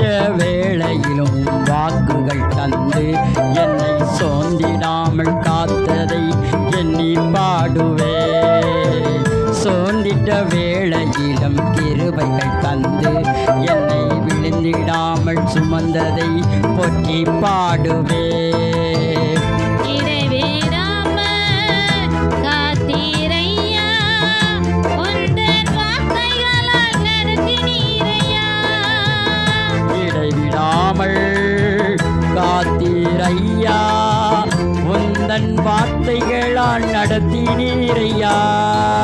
மற்ற வேளையிலும் வாக்குகள் தந்து என்னை சோந்திடாமல் காத்ததை எண்ணி பாடுவே. சோந்திட்ட வேளையிலும் கிருபைகள் தந்து என்னை விழுந்திடாமல் சுமந்ததை போற்றி பாடுவே. காத்தீரையா உந்தன் வார்த்தைகளால் நடத்தினீரையா?